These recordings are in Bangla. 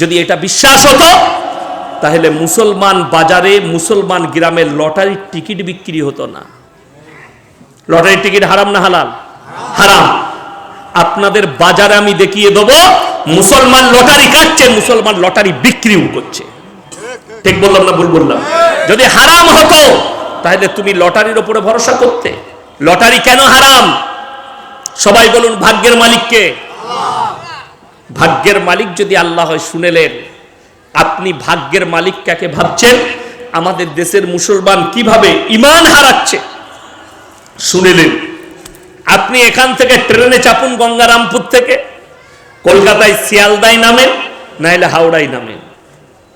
যদি এটা বিশ্বাস হতো, তাহলে মুসলমান বাজারে, মুসলমান গ্রামে লটারির টিকিট বিক্রি হতো না। লটারির টিকিট হারাম না হালাল? হারাম। আপনাদের বাজারে আমি দেখিয়ে দেবো, মুসলমান লটারি কাটছে মুসলমান লটারি বিক্রিও করছে। ঠিক বললাম না ভুল বললাম? যদি হারাম হতো, তাহলে তুমি লটারির উপরে ভরসা করতে। লটারি কেন হারাম? সবাই বলুন, ভাগ্যের মালিককে। ভাগ্যের মালিক যদি আল্লাহ হয়, শুনেলেন। আপনি ভাগ্যের মালিক কাকে ভাবছেন? আমাদের দেশের মুসলমান কীভাবে ইমান হারাচ্ছে? শুনেলেন। আপনি এখান থেকে ট্রেনে চাপুন গঙ্গারামপুর থেকে, কলকাতায় শিয়ালদায় নামেন, নাইলে হাওড়ায় নামেন।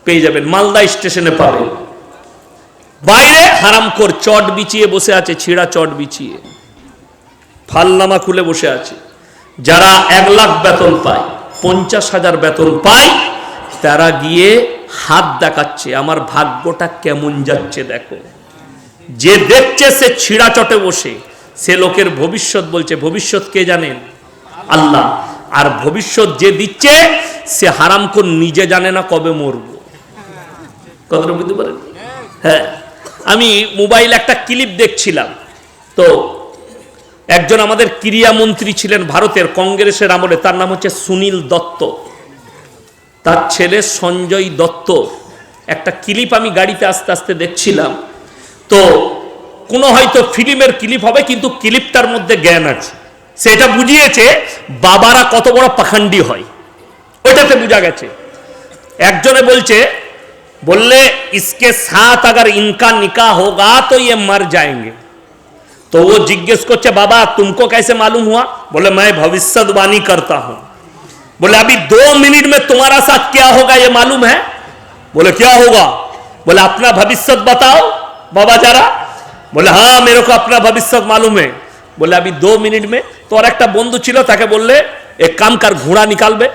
পেয়ে যাবেন, মালদা স্টেশনে পাবেন। বাইরে হারামখোর চট বিছিয়ে বসে আছে, ছিঁড়া চট বিছিয়ে। ফাল্লামা খুলে বসে আছে। যারা এক লাখ বেতন পায় পঞ্চাশ হাজার বেতন পায় তারা গিয়ে হাত দেখাচ্ছে, আমার ভাগ্যটা কেমন যাচ্ছে দেখো। যে দেখছে সে ছিঁড়া চটে বসে, সে লোকের ভবিষ্যৎ বলছে, ভবিষ্যৎ কে জানেন আল্লাহ, আর ভবিষ্যৎ যে দিচ্ছে, সে হারামখোর নিজে জানে না কবে মরব। কথাটা বুঝতে পারেন? হ্যাঁ আমি মোবাইল একটা ক্লিপ দেখছিলাম, তো একজন আমাদের ক্রীড়ামন্ত্রী ছিলেন ভারতের কংগ্রেসের আমলে, তার নাম হচ্ছে সুনীল দত্ত। তার ছেলে সঞ্জয় দত্ত। একটা ক্লিপ আমি গাড়িতে আস্তে আস্তে দেখছিলাম। তো কোনো হয়তো ফিল্মের ক্লিপ হবে, কিন্তু ক্লিপটার মধ্যে জ্ঞান আছে। সেটা বুঝিয়েছে, বাবারা কত বড় পাখান্ডি হয়। ওইটাতে বোঝা গেছে। একজনে বলছে, বললে, ইসকে সাথ আগার ইনকা নিকা হোগা, তো ইয়ে মার যায় तो वो जिज्ञेस को चे बाबा, तुमको कैसे मालूम हुआ? बोले, मैं भविष्यवाणी करता हूँ। बोले, अभी दो मिनट में तुम्हारा साथ क्या होगा, ये मालूम है? बोले, क्या होगा? बोले, अपना भविष्य बताओ, बाबा जरा। बोले हाँ मेरे को अपना भविष्य मालूम है। बोले, अभी दो मिनट में तो और एक बंधु छिल ताकि बोल ले एक काम कर, घोड़ा निकाल बे।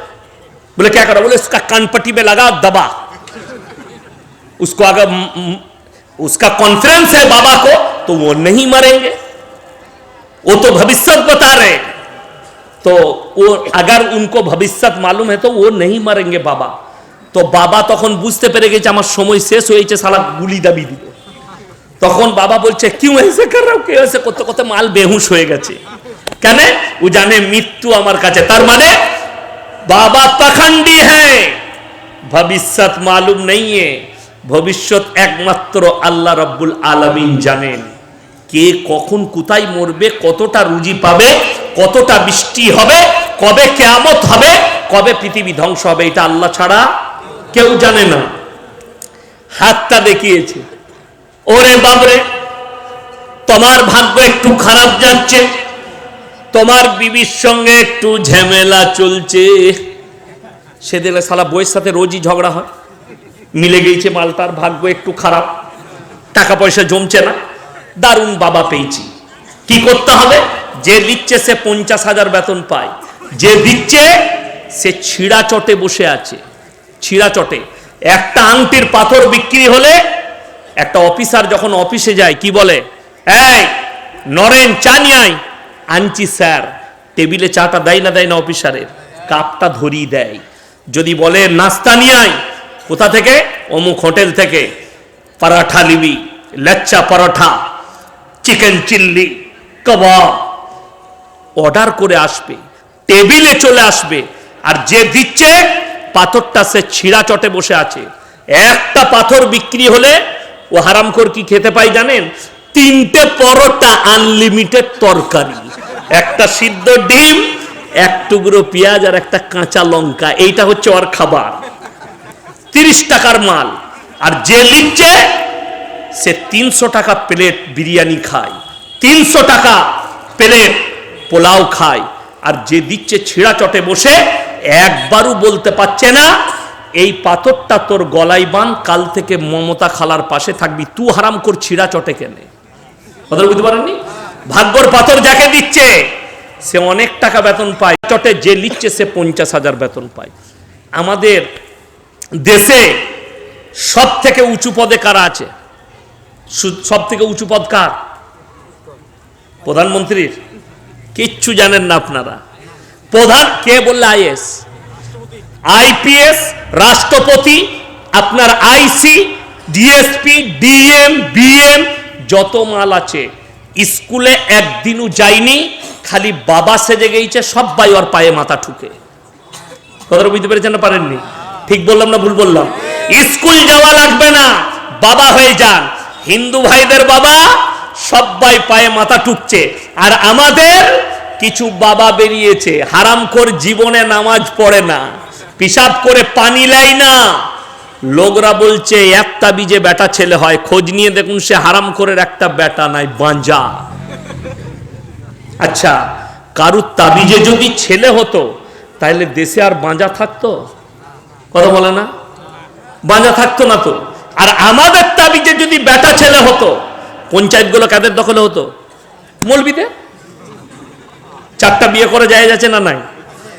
बोले, क्या करो? बोले, उसका कानपट्टी में लगा, दबा। उसको अगर उसका कॉन्फिडेंस है बाबा को तो वो नहीं मरेंगे। वो तो भविष्य बता रहे हैं। तो वो अगर उनको भविष्य मालूम है तो वो नहीं मरेंगे बाबा তো বাবা তখন বুঝতে পেরে গেছে আমার সময় শেষ হয়েছে সালা গুলি দাবি দিব তখন বাবা বলছে কিউ এসে কর রাও কেউ এসে করতে করতে মাল বেহুশ হয়ে গেছে কেন ও জানে মৃত্যু আমার কাছে তার মানে বাবা পাখান্ডি হ্যাঁ ভবিষ্যৎ মালুম নেই है ভবিষ্যৎ একমাত্র আল্লাহ রব্বুল আলামিন জানেন কে কখন কোথায় মরবে, কতটা রুজি পাবে, কতটা বৃষ্টি হবে, কবে কেয়ামত হবে, কবে পৃথিবী ধ্বংস হবে, এটা আল্লাহ ছাড়া কেউ জানে না। হাতটা দেখিয়েছে। ওরে বাবরে তোমার ভাগ্য একটু খারাপ যাচ্ছে, তোমার বিবির সঙ্গে একটু ঝামেলা চলছে। সে সালা বইয়ের সাথে রোজই ঝগড়া হয়, মিলে গিয়েছে মালটার ভাগ্য একটু খারাপ, টাকা পয়সা জমছে না। দারুণ বাবা পেয়েছি। কি করতে হবে? যে দিচ্ছে সে পঞ্চাশ হাজার বেতন পায়। যে দিচ্ছে সে ছিঁড়া চটে বসে আছে। ছিঁড়া চটে। একটা আংটির পাথর বিক্রি হলে একটা অফিসার যখন অফিসে যায়, কি বলে? এই, নরেন, চা নিয়ে আয়। আনছি, স্যার। টেবিলে চাটা দেয় না দেয় না অফিসারের। কাপটা ধরিয়ে দেয়। যদি বলে, নাস্তা নিয়ে আয়। কোথা থেকে? অমুক হোটেল থেকে। পরাঠা নিবি। লচ্চা পরোঠা। চিকেন চিল্লি, কাবাব। অর্ডার করে আসবে, টেবিলে চলে আসবে, আর যে দিচ্ছে, পাথরটা সে ছিঁড়া চটে বসে আছে। একটা পাথর বিক্রি হলে, ও হারামখোর কি খেতে পাই জানেন? তিনটে পরোটা আনলিমিটেড তরকারি। একটা সিদ্ধ ডিম, এক টুকরো পেঁয়াজ আর একটা কাঁচা লঙ্কা, এইটা হচ্ছে ওর খাবার। তিরিশ টাকার মাল। আর যে লিখছে সে তিনশো টাকা প্লেট বিরিয়ানি খায়। তিনশো টাকা প্লেট পোলাও খায়। আর যে দিচ্ছে ছিঁড়া চটে বসে, একবারও বলতে পারছে না, এই পাথরটা তোর গলায় বান কাল থেকে মমতা খালার পাশে থাকবি। তু হারাম কর ছিঁড়া চটে কেনে। কথা বুঝতে পারেননি? ভাগ্যর পাথর যাকে দিচ্ছে, সে অনেক টাকা বেতন পায়। চটে যে লিখছে সে পঞ্চাশ হাজার বেতন পায়। আমাদের দেশে সব থেকে উঁচু পদে কারা আছে? সব থেকে উঁচু পদ কার? প্রধানমন্ত্রীর। কিচ্ছু জানেন না আপনারা। প্রধান কে বললে আইএস? আইপিএস, রাষ্ট্রপতি, আপনার আইসি, ডিএসপি, ডিএম, বিএম, যত মাল আছে। স্কুলে একদিনও যায়নি, খালি বাবা সেজে গেছে সবাই ওর পায়ে মাথা ঠুকে। কথাটা বুঝতে পেরেছেন না পারেননি? ঠিক বললাম না ভুল বললাম? স্কুল যাওয়া লাগবে না, বাবা হয়ে যান। হিন্দু ভাইদের বাবা সবাই পায়ে মাথা টুকছে। আর আমাদের কিছু বাবা বেরিয়েছে। হারামখোর জীবনে নামাজ পড়ে না। পিসাব করে পানি লাই না। লোকরা বলছে, একটা বীজে বেটা ছেলে হয়। খোঁজ নিয়ে দেখুন, সে হারাম করে একটা বেটা নাই বাঁজা আচ্ছা কারুর তাবিজে যদি ছেলে হতো তাহলে দেশে আর বাঁজা থাকতো? কথা বলে না? বাঁজা থাকতো না তো? আর আমাদের তাবিজে যদি বেটা ছেলে হতো, পঞ্চায়েতগুলো কাদের দখলে হতো? মলবিতে চারটা বিয়ে করে যায় যাচ্ছে না নাই?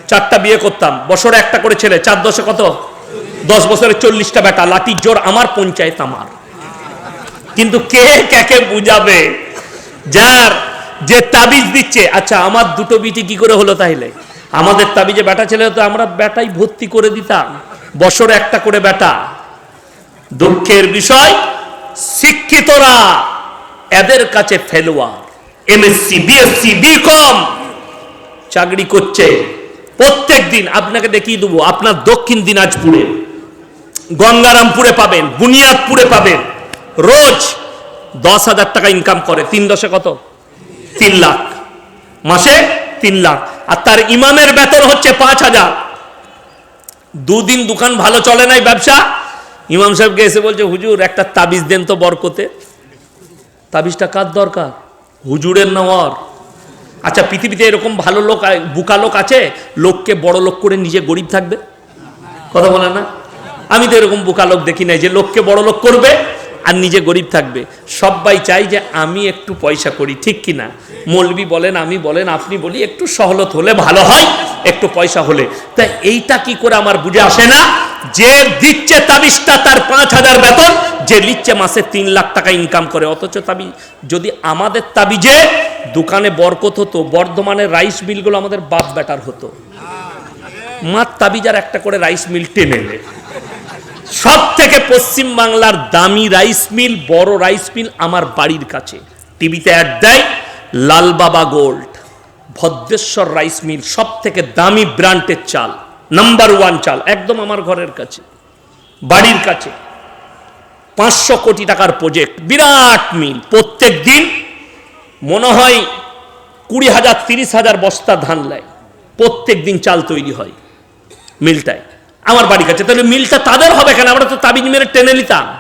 চারটা বিয়ে করতাম, বছরে একটা করে ছেলে, চার দশে কত? দশ বছরে চল্লিশটা বেটা লাঠির জোর আমার পঞ্চায়েত আমার। কিন্তু কে কাকে বুঝাবে? যার যে তাবিজ দিচ্ছে আচ্ছা আমার দুটো বিটি কি করে হলো তাইলে? আমাদের তাবিজে বেটা ছেলে হতো, আমরা বেটাই ভর্তি করে দিতাম, বছরে একটা করে বেটা। দুঃখের বিষয়, শিক্ষিতরা এদের কাছে ফেলোয়ার এমএসসি বিএসসি বিকম চাকরি করছে। প্রত্যেক দিন আপনাকে দেখিয়ে দেবো, আপনার দক্ষিণ দিনাজপুরে, গঙ্গারামপুরে পাবেন, বুনিয়াদপুরে পাবেন। রোজ দশ হাজার টাকা ইনকাম করে। তিন দশে কত? তিন লাখ। মাসে তিন লাখ। আর তার ইমামের বেতন হচ্ছে পাঁচ হাজার। দুদিন দোকান ভালো চলে নাই ব্যবসা ইমাম সাহেবকে এসে বলছে, হুজুর, একটা তাবিজ দেন তো বরকতে। তাবিজটা কার দরকার? হুজুরের নেওয়ার আচ্ছা পৃথিবীতে এরকম ভালো লোক, বুকা লোক আছে? লোককে বড় লোক করে নিজে গরিব থাকবে? কথা বলে না। আমি তো এরকম বোকা লোক দেখি নাই যে লোককে বড় লোক করবে। আর নিজে গরিব থাকবে। সবাই চাই যে আমি একটু পয়সা করি, ঠিক কি না? মৌলবি বলেন, আমি বলেন, আপনি বলি, একটু সহলত হলে ভালো হয়, একটু পয়সা হলে। তা এইটা কি করে আমার বুঝে আসে না? যে দিচ্ছে তাবিজটা তার পাঁচ হাজার বেতন, যে লিখছে মাসে তিন লাখ টাকা ইনকাম করে। অথচ তাবি, যদি আমাদের তাবিজে দোকানে বরকত হতো, বর্ধমানের রাইস মিলগুলো আমাদের বাপ বেটার হতো মার তাবিজার একটা করে রাইস মিল টেনে নেয় সব থেকে পশ্চিম বাংলার দামি রাইস মিল বড় রাইস মিল আমার বাড়ির কাছে। টিভিতে অ্যাড দেয় Lalbaba gold Bhadreswar rice mill সব থেকে দামি ব্র্যান্ডের চাল। নাম্বার ওয়ান চাল, একদম আমার ঘরের কাছে। বাড়ির কাছে। পাঁচশো কোটি টাকার প্রজেক্ট বিরাট মিল প্রত্যেক দিন মনে হয় কুড়ি হাজার, তিরিশ হাজার বস্তা ধান নেয়। প্রত্যেক দিন চাল তৈরি হয় মিলটায় আমার বাড়ি কাছে। তাহলে মিলটা তাদের হবে কেন? আমরা তো তাবিজ মেরে টেনে নিতাম।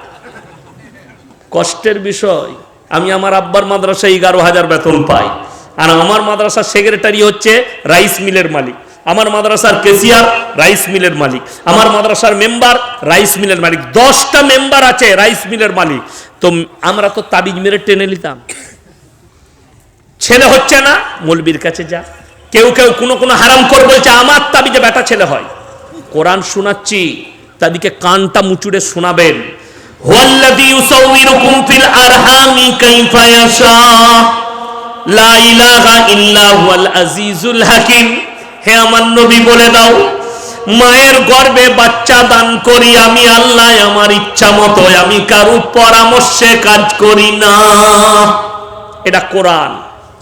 কষ্টের বিষয়। আমি আমার আব্বার মাদ্রাসায় এগারো হাজার বেতন পাই। আর আমার মাদ্রাসার সেক্রেটারি হচ্ছে রাইস মিলের মালিক। আমার মাদ্রাসার কেসিয়ার রাইস মিলের মালিক। আমার মাদ্রাসার মেম্বার রাইস মিলের মালিক। দশটা মেম্বার আছে রাইস মিলের মালিক। তো আমরা তো তাবিজ মেরে টেনে নিতাম। ছেলে হচ্ছে না, মলবির কাছে যা। কেউ কেউ কোনো কোনো হারাম কর বলছে, আমার তাবিজে বেটা ছেলে হয়। কোরআন শোনাচ্ছি, তাদেরকে কানটা মুচুড়ে শোনাবেন। হে আমার নবী, বলে দাও, মায়ের গর্ভে বাচ্চা দান করি আমি আল্লাহ, আমার ইচ্ছা মতো, আমি কারও পরামর্শে কাজ করি না। এটা কোরআন।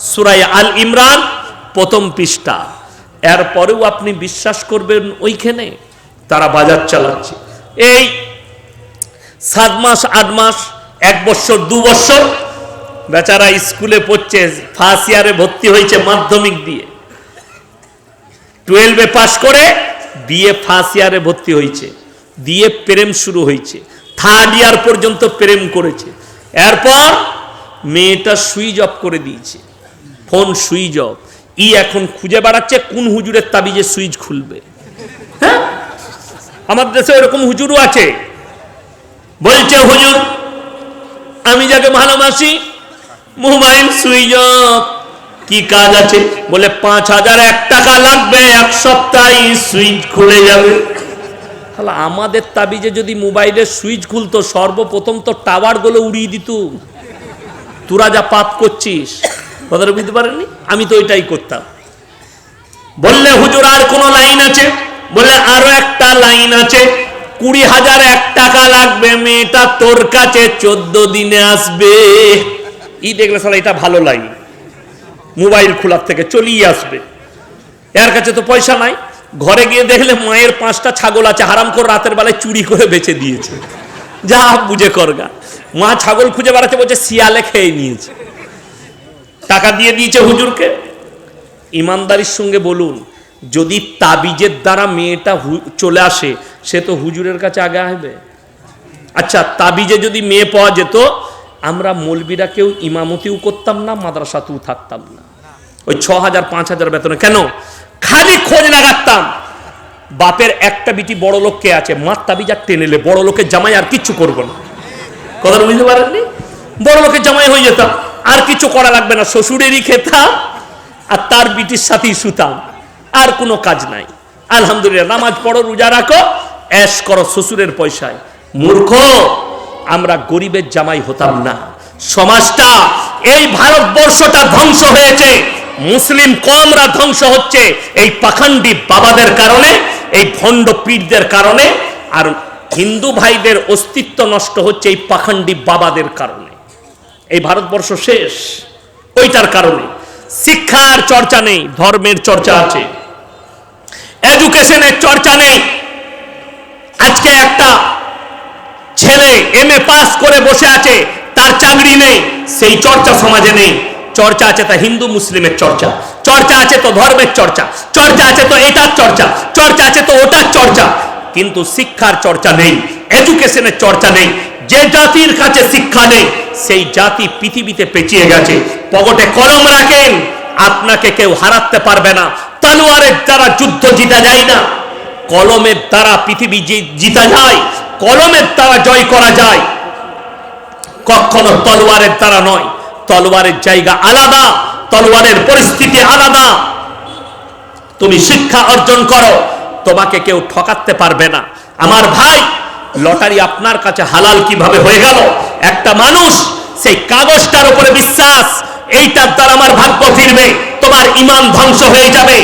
সুরাই আল ইমরান, প্রথম পৃষ্ঠা। এরপরেও আপনি বিশ্বাস করবেন ওইখানে। তারা বাজার চালাচ্ছে। এই সাত মাস, আট মাস, এক বছর, দু বছর বেচারা স্কুলে পড়ছে ফার্স্ট ইয়ারে ভর্তি হয়েছে মাধ্যমিক দিয়ে। টুয়েলভে পাস করে বিয়ে ফার্স্ট ইয়ারে ভর্তি হয়েছে। দিয়ে প্রেম শুরু হয়েছে। থার্ড ইয়ার পর্যন্ত প্রেম করেছে। এরপর মেয়েটা সুইচ অফ করে দিয়েছে। Phone switch off. ই এখন খুঁজে বেড়াচ্ছে, কোন হুজুরের তাবিজে সুইচ খুলবে? হ্যাঁ? আমাদের দেশে এরকম হুজুরও আছে। বলছে, হুজুর, আমি যাকে ভালোবাসি, মোবাইল সুইচ অফ, কি কাজ আছে? বলে, পাঁচ হাজার এক টাকা লাগবে, এক সপ্তাহে সুইচ খুলে যাবে। তাহলে আমাদের তাবিজে যদি মোবাইলের সুইচ খুলতো, সর্বপ্রথম তো টাওয়ারগুলো উড়িয়ে দিত। তোরা যা পাপ করছিস, কথাটা বুঝতে পারেননি? আমি তো ওইটাই করতাম। বললে, হুজুর, আর কোন লাইন আছে? বলে, আরও একটা লাইন আছে, কুড়ি হাজার এক টাকা লাগবে, মেয়েটা তোর কাছে চোদ্দ দিনে আসবে। ই দেখলে সালা এটা ভালো লাইন। মোবাইল খোলার থেকে চলিয়ে আসবে। এর কাছে তো পয়সা নাই। ঘরে গিয়ে দেখলে মায়ের পাঁচটা ছাগল আছে, হারাম করে রাতের বেলায় চুরি করে বেচে দিয়েছে। যা বুঝে করগা মা ছাগল খুঁজে বেড়াতে বলছে, শিয়ালে খেয়ে নিয়েছে। টাকা দিয়ে দিয়েছে হুজুরকে। ইমানদারির সঙ্গে বলুন যদি তাবিজের দ্বারা মেয়েটা চলে আসে, সে তো হুজুরের কাছে আগে আসবে। আচ্ছা তাবিজে যদি মেয়ে পাওয়া যেত, আমরা মলবিরা কেউ ইমামতিও করতাম না, মাদ্রাসাতেও থাকতাম না। ওই ছ হাজার পাঁচ হাজার বেতনে। কেন? খালি খোঁজ লাগাতাম। বাপের একটা বিটি বড় লোক কে আছে? মার তাবিজ আর টেনেলে বড় লোকের জামাই আর কিচ্ছু করব না। কথা বুঝতে পারেননি? বড় লোকের জামাই হয়ে যেতাম। আর কিছু করা লাগবে না, শ্বশুরেরই খেতাম, আর তার বিটির সাথেই শুতাম। আর কোনো কাজ নাই। আলহামদুলিল্লাহ, নামাজ পড়ো, রোজা রাখো অ্যাশ করো শ্বশুরের পয়সায়। মূর্খ, আমরা গরিবের জামাই হতাম না। সমাজটা, এই ভারতবর্ষটা ধ্বংস হয়েছে। মুসলিম কমরা ধ্বংস হচ্ছে এই পাখান্ডি বাবাদের কারণে, এই ভণ্ড পীরদের কারণে, আর হিন্দু ভাইদের অস্তিত্ব নষ্ট হচ্ছে এই পাখান্ডি বাবাদের কারণে। এই ভারতবর্ষ শেষ, ওইটার কারণে। শিক্ষার চর্চা নেই, ধর্মের চর্চা আছে। এডুকেশনের চর্চা নেই। আজকে একটা ছেলে এম এ পাস করে বসে আছে, তার চাকরি নেই, সেই চর্চা সমাজে নেই। চর্চা আছে তা হিন্দু মুসলিমের চর্চা চর্চা আছে তো ধর্মের চর্চা চর্চা আছে তো এটার চর্চা চর্চা আছে তো ওটার চর্চা, কিন্তু শিক্ষার চর্চা নেই এডুকেশনের চর্চা নেই, যে জাতির কাছে শিক্ষা নেই, সেই জাতি পৃথিবীতে পেঁচিয়ে গেছে। পকেটে কলম রাখেন, আপনাকে কেউ হারাতে পারবে না। তলোয়ারের দ্বারা যুদ্ধ জিতা যায় না। কলমের দ্বারা পৃথিবী জিতা যায়। কলমের দ্বারা জয় করা যায়। কখনো তলোয়ারের দ্বারা নয়। তলোয়ারের জায়গা আলাদা, তলোয়ারের পরিস্থিতি আলাদা। তুমি শিক্ষা অর্জন করো, তোমাকে কেউ ঠকাতে পারবে না। আমার ভাই, লটারি আপনার কাছে হালাল কীভাবে হয়ে গেল? একটা মানুষ, সেই কাগজটার উপরে বিশ্বাস, এইটার দ্বারা আমার ভাগ্য ফিরবে। তোমার ইমান ধ্বংস হয়ে যাবে।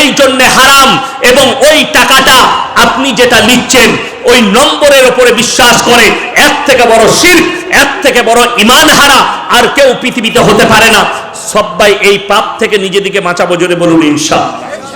এই জন্য হারাম এবং ওই টাকাটা আপনি যেটা নিচ্ছেন, ওই নম্বরের উপরে বিশ্বাস করে এক থেকে বড় শির এক থেকে বড় ইমান হারা আর কেউ পৃথিবীতে হতে পারে না। সবাই এই পাপ থেকে নিজেদিকে বাঁচাবো জোরে বলুন ইনশাআল্লাহ।